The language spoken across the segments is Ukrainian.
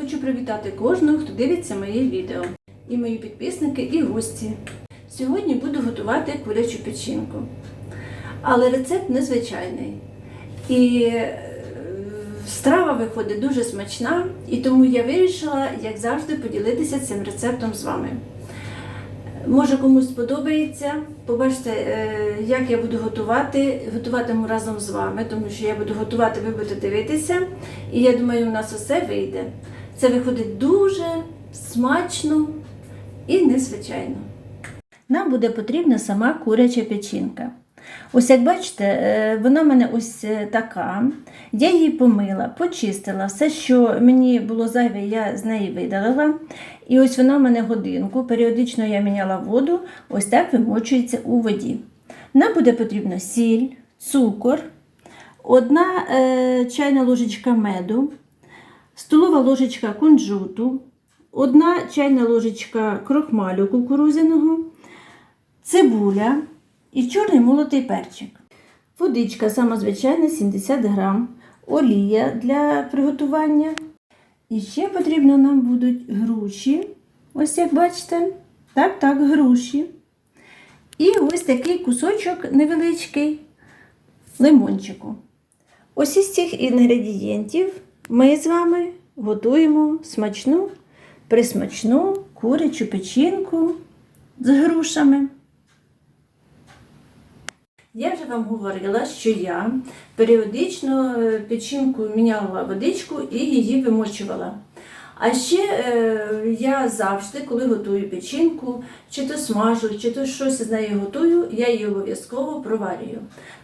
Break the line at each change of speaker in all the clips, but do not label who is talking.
Хочу привітати кожного, хто дивиться моє відео, і мої підписники, і гості. Сьогодні буду готувати курячу печінку. Але рецепт незвичайний. І е, страва виходить дуже смачна, і тому я вирішила, як завжди, поділитися цим рецептом з вами. Може комусь сподобається. Побачите, е, як я буду готувати. Готуватиму разом з вами, тому що я буду готувати, ви будете дивитися. І я думаю, у нас усе вийде. Це виходить дуже смачно і незвичайно. Нам буде потрібна сама куряча печінка. Ось як бачите, е, вона в мене ось е, така. Я її помила, почистила. Все, що мені було зайве, я з неї видалила. І ось вона в мене годинку. Періодично я міняла воду, ось так вимочується у воді. Нам буде потрібно сіль, цукор, одна е, чайна ложечка меду, столова ложечка кунжуту, одна чайна ложечка крохмалю кукурузяного, цибуля і чорний молотий перчик. Водичка сама звичайна 70 грам, олія для приготування. І ще потрібно нам будуть груші. Ось як бачите. Так, так, груші. І ось такий кусочок невеличкий лимончику. Ось із цих інгредієнтів ми з вами готуємо смачну, присмачну курячу печінку з грушами. Я вже вам говорила, що я періодично е, печінку міняла водичку і її вимочувала. А ще е, я завжди, коли готую печінку, чи то смажу, чи то щось з нею готую, я її обов'язково проварюю.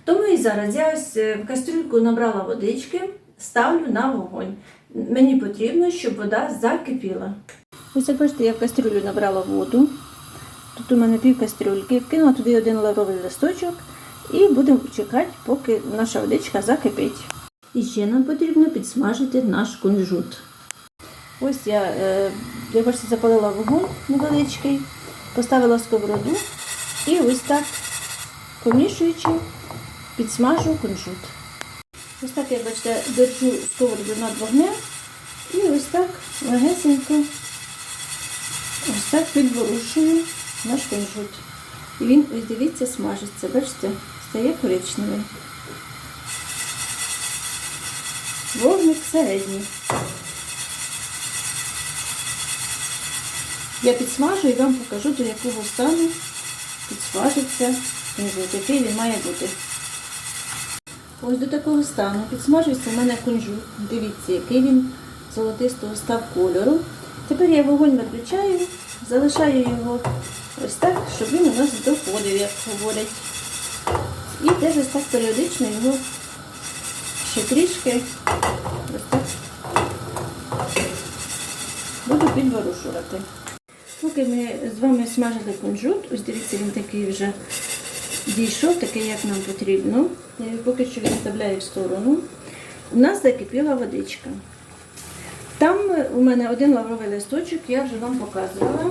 Тому і зараз я ось е, в кастрюльку набрала водички, ставлю на вогонь. Мені потрібно, щоб вода закипіла. Ось як бачите, я в кастрюлю набрала воду. Тут у мене пів кастрюльки, вкинула туди один лавровий листочок і будемо чекати, поки наша водичка закипить. І ще нам потрібно підсмажити наш кунжут. Ось я, е, я бачите, запалила вогонь невеличкий, поставила сковороду і ось так, помішуючи, підсмажу кунжут. Ось так, як бачите, держу сковороду над вогнем і ось так легесенько, ось так підворушую наш кунжут. І він, ось дивіться, смажиться, бачите, стає коричневий. Вогник середній. Я підсмажу і вам покажу, до якого стану підсмажиться кунжут, який він має бути. Ось до такого стану підсмажується в мене кунжут. Дивіться, який він золотистого став кольору. Тепер я вогонь виключаю, залишаю його ось так, щоб він у нас доходив, як говорять. І теж ось так періодично його ще трішки ось так буду підворушувати. Поки ми з вами смажили кунжут, ось дивіться, він такий вже дійшов, такий, як нам потрібно. Я його поки що відставляю в сторону. У нас закипіла водичка. Там у мене один лавровий листочок, я вже вам показувала.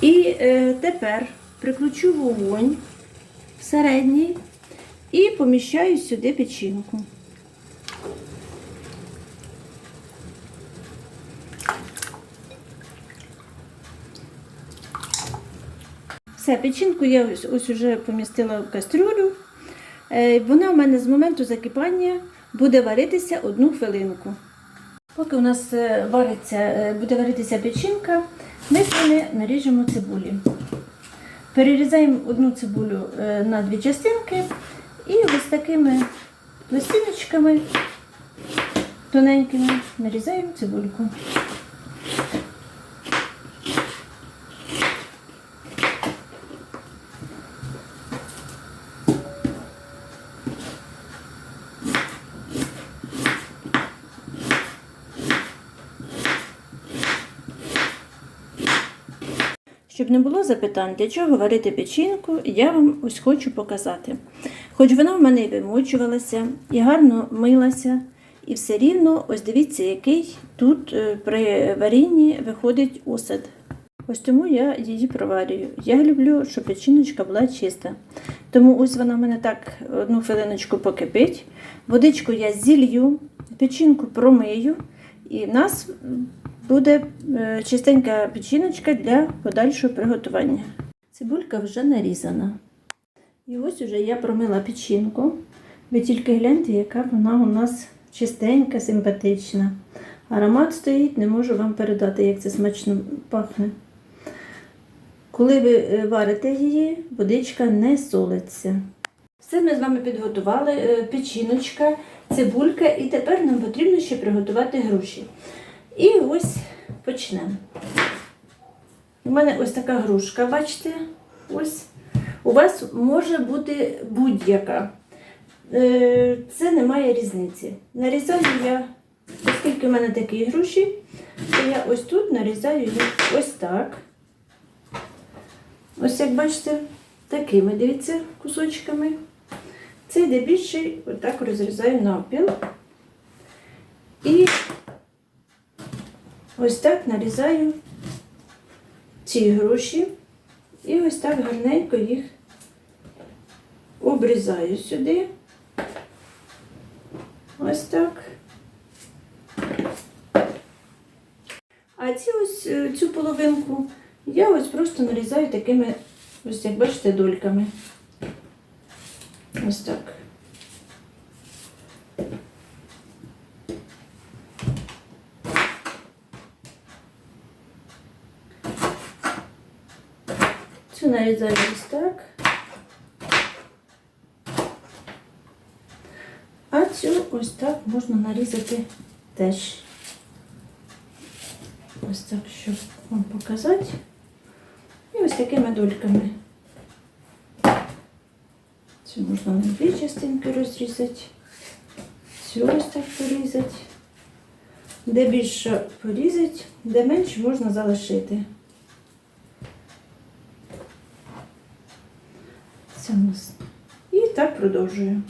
І е, тепер прикручу вогонь середній і поміщаю сюди печінку. Все, печінку я ось, ось уже помістила в кастрюлю. Е, Вона у мене з моменту закипання буде варитися одну хвилинку. Поки у нас е, вариться, е, буде варитися печінка, ми з вами наріжемо цибулі. Перерізаємо одну цибулю на дві частинки і ось такими пластиночками тоненькими нарізаємо цибульку. Не було запитань, для чого варити печінку, я вам ось хочу показати. Хоч вона в мене вимочувалася, і гарно милася, і все рівно, ось дивіться, який тут е, при варінні виходить осад. Ось тому я її проварюю. Я люблю, щоб печіночка була чиста. Тому ось вона в мене так одну хвилиночку покипить. Водичку я зілью, печінку промию І в нас буде е, чистенька печіночка для подальшого приготування. Цибулька вже нарізана. І ось уже я промила печінку. Ви тільки гляньте, яка вона у нас чистенька, симпатична. Аромат стоїть, не можу вам передати, як це смачно пахне. Коли ви е, варите її, водичка не солиться. Все ми з вами підготували, е, печіночка, цибулька, і тепер нам потрібно ще приготувати груші. І ось почнемо. У мене ось така грушка, бачите? Ось. У вас може бути будь-яка. Е, Це не має різниці. Нарізаю я, оскільки в мене такі груші, то я ось тут нарізаю їх ось так. Ось як бачите, такими, дивіться, кусочками. Цей де більший, отак розрізаю навпіл. І ось так нарізаю ці груші. І ось так гарненько їх обрізаю сюди. Ось так. А ці ось е, цю половинку я ось просто нарізаю такими, ось як бачите, дольками. Ось так. Нарізаю ось так. А цю ось так можна нарізати теж. Ось так, щоб вам показати. І ось такими дольками. Цю можна на дві частинки розрізати. Цю ось так порізати. Де більше порізати, де менше можна залишити. Це нас. І так продовжую.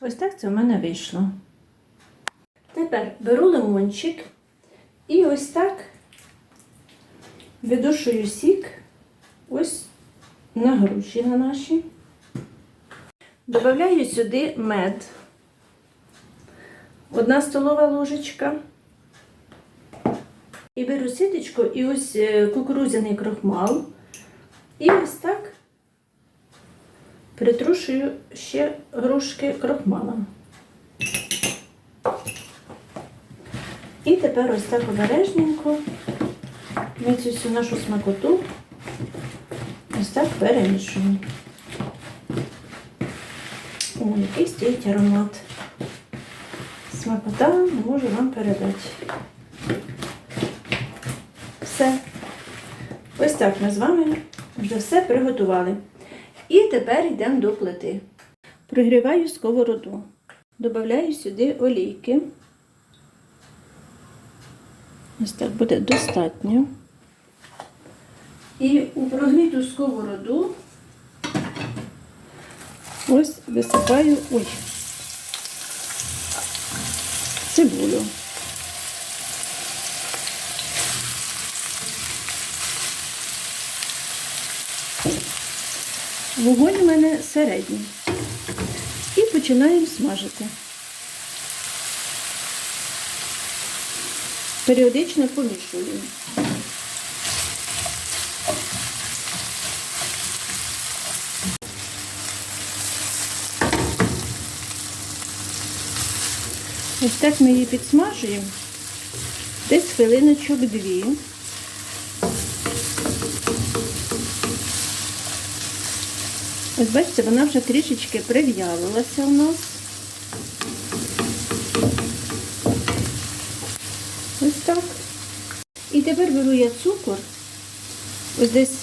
Ось так це в мене вийшло. Тепер беру лимончик і ось так видушую сік ось на груші на наші. Добавляю сюди мед. Одна столова ложечка. І беру сіточку і ось е, кукурудзяний крохмал. І ось так притрушую ще грушки крохмалом. І тепер ось так обережненько ми цю всю нашу смакоту ось так перемішуємо. О, який стоїть аромат. Смакота можу вам передати. Все. Ось так ми з вами вже все приготували. І тепер йдемо до плити. Пригріваю сковороду. Добавляю сюди олійки. Ось так буде достатньо. І у прогріту сковороду ось висипаю ой, цибулю. Вогонь у мене середній. І починаємо смажити. Періодично помішуємо. Ось так ми її підсмажуємо. Десь хвилиночок дві. Ось бачите, вона вже трішечки прив'ялилася у нас. Ось так. І тепер беру я цукор. Ось десь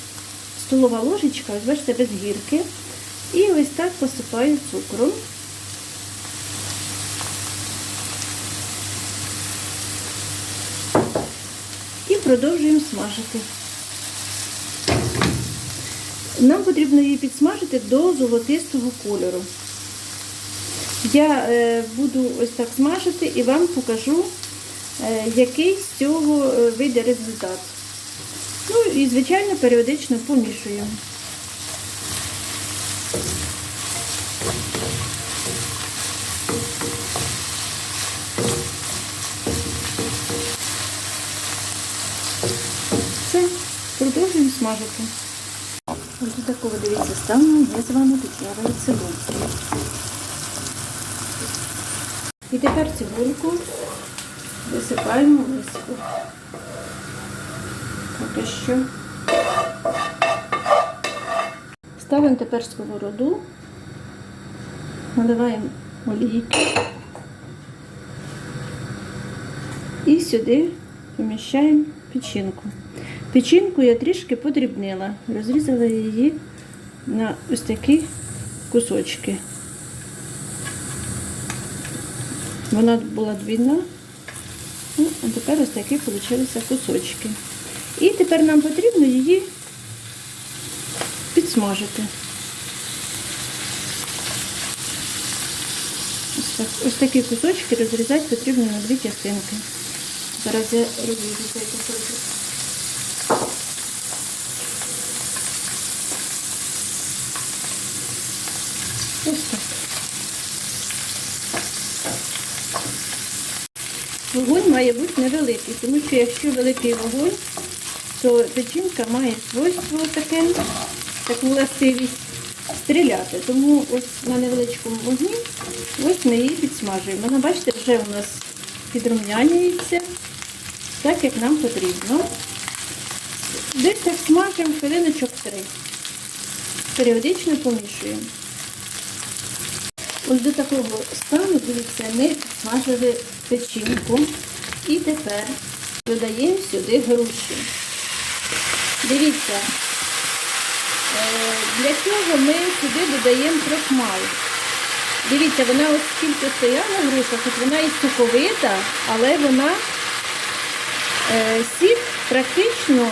столова ложечка, ось бачите, без гірки. І ось так посипаю цукром. І продовжуємо смажити. Нам потрібно її підсмажити до золотистого кольору. Я е, буду ось так смажити і вам покажу, е, який з цього е, вийде результат. Ну і, звичайно, періодично помішую. Все, продовжуємо смажити до такого, дивіться, стану, я з вами піджарила цибульку. І тепер цибульку висипаємо в миску. Поки що. Ставимо тепер сковороду, наливаємо олійки і сюди поміщаємо печінку. Печінку я трішки подрібнила, розрізала її на ось такі кусочки. Вона була двійна, ну, а тепер ось такі вийшли кусочки. І тепер нам потрібно її підсмажити. Ось, так, ось такі кусочки розрізати потрібно на дві частинки. Зараз я розріжу цей кусочок. Ось так. Вогонь має бути невеликий, тому що якщо великий вогонь, то печінка має свойство таке, таку властивість стріляти. Тому ось на невеличкому вогні ось ми її підсмажуємо. Вона, бачите, вже у нас підрум'янюється, так як нам потрібно. Десь так смажимо хвилиночок три. Періодично помішуємо. Ось до такого стану, дивіться, ми підсмажили печінку. І тепер додаємо сюди груші. Дивіться, е, для цього ми сюди додаємо крохмал. Дивіться, вона ось стояла груша, хоч вона і соковита, але вона е, сік практично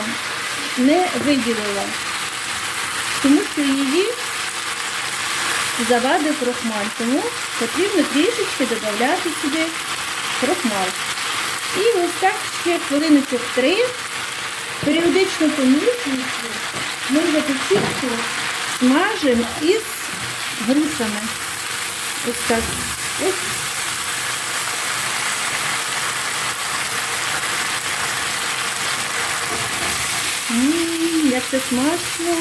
не виділила, тому що її завадив крохмаль, тому потрібно трішечки додати сюди крохмаль. І ось так ще хвилиночок три, періодично помішуючи, ми вже печінку смажимо із грушами. Ось так. Ось. Ммм, як це смачно.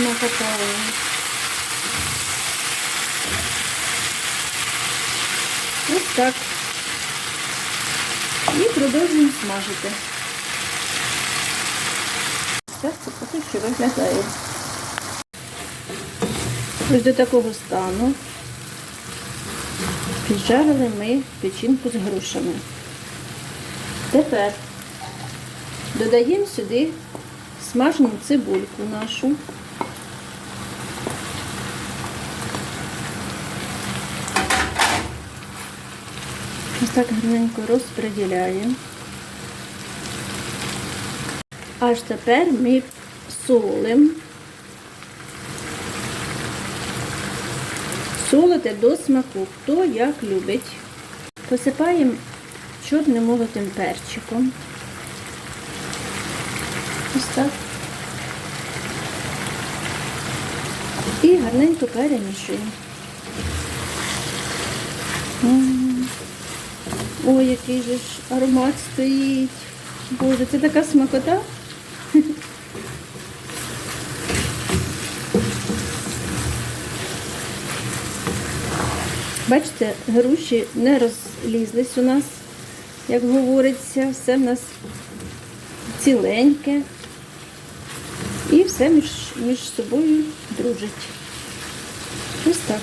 Смакотало. Ось так. І продовжуємо смажити. Це поки що виглядає. Ось до такого стану піджарили ми печінку з грушами. Тепер додаємо сюди смажену цибульку нашу. Ось так гарненько розподіляємо. Аж тепер ми солимо. Солите до смаку, хто як любить. Посипаємо чорним молотим перчиком. Ось так. І гарненько перемішуємо. Ой, який же ж аромат стоїть. Боже, це така смакота. Бачите, груші не розлізлись у нас, як говориться, все в нас ціленьке. І все між, між собою дружить. Ось так.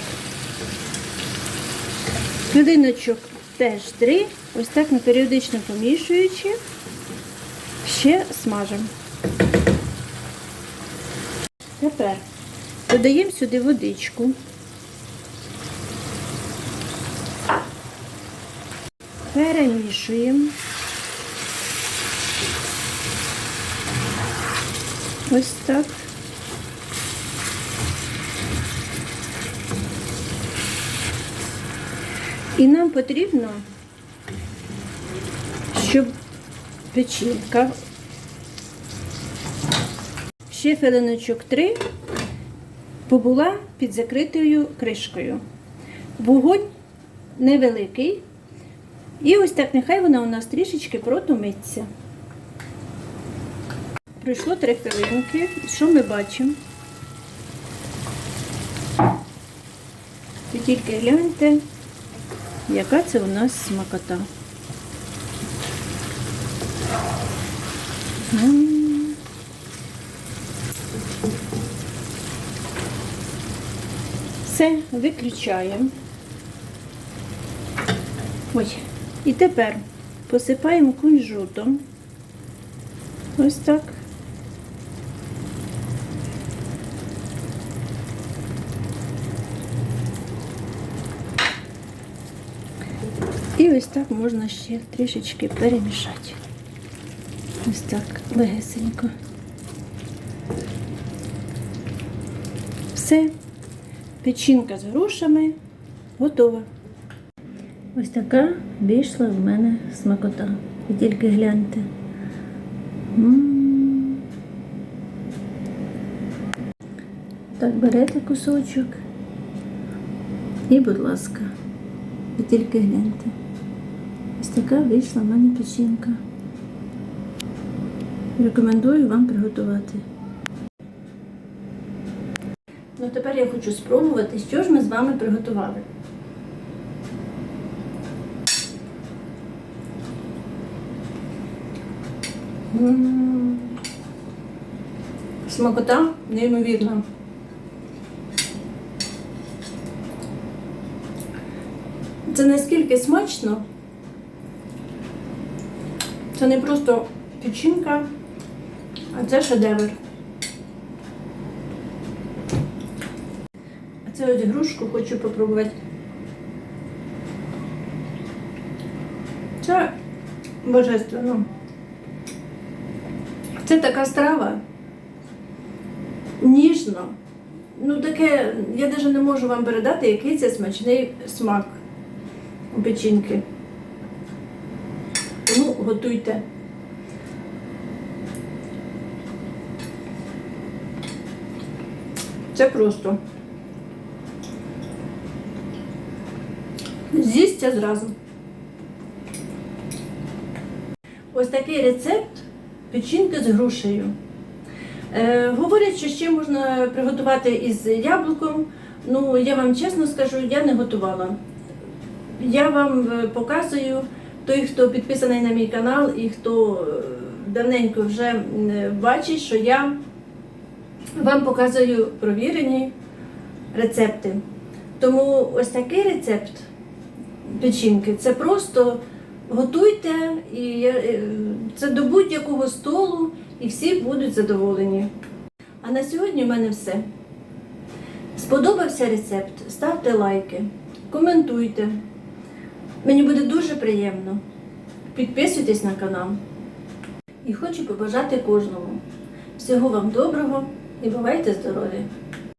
Хвилиночок теж три. Ось так ми періодично помішуючи, ще смажемо. Тепер додаємо сюди водичку. Перемішуємо. Ось так. І нам потрібно, щоб печінка ще хвилиночок три побула під закритою кришкою. Вогонь невеликий. І ось так нехай вона у нас трішечки протумиться. Пройшло три хвилинки. Що ми бачимо? Ви тільки гляньте, яка це у нас смакота. Все, виключаємо. Ой, і тепер посипаємо кунжутом. Ось так. І ось так можна ще трішечки перемішати. Ось так легесенько. Все. Печінка з грушами готова. Ось така вийшла в мене смакота. Ви тільки гляньте. М. Так, берете кусочок. І, будь ласка, ви тільки гляньте. Ось така вийшла в мене печінка. Рекомендую вам приготувати. Ну, тепер я хочу спробувати, що ж ми з вами приготували. М. Смакота неймовірна. Це наскільки смачно. Це не просто печінка, а це шедевр. А це ось грушку хочу попробувати. Це божественно. Це така страва. Ніжно. Ну, таке, я навіть не можу вам передати, який це смачний смак у печінки. Готуйте. Це просто. З'їсться зразу. Ось такий рецепт печінки з грушею. Е, говорять, що ще можна приготувати із яблуком. Ну, я вам чесно скажу, я не готувала. Я вам е, показую той, хто підписаний на мій канал і хто е, давненько вже бачить, що я вам показую провірені рецепти. Тому ось такий рецепт печінки це просто готуйте, і е, це до будь-якого столу, і всі будуть задоволені. А на сьогодні в мене все. Сподобався рецепт? Ставте лайки, коментуйте. Мені буде дуже приємно. Підписуйтесь на канал. І хочу побажати кожному. Всього вам доброго і бувайте здорові!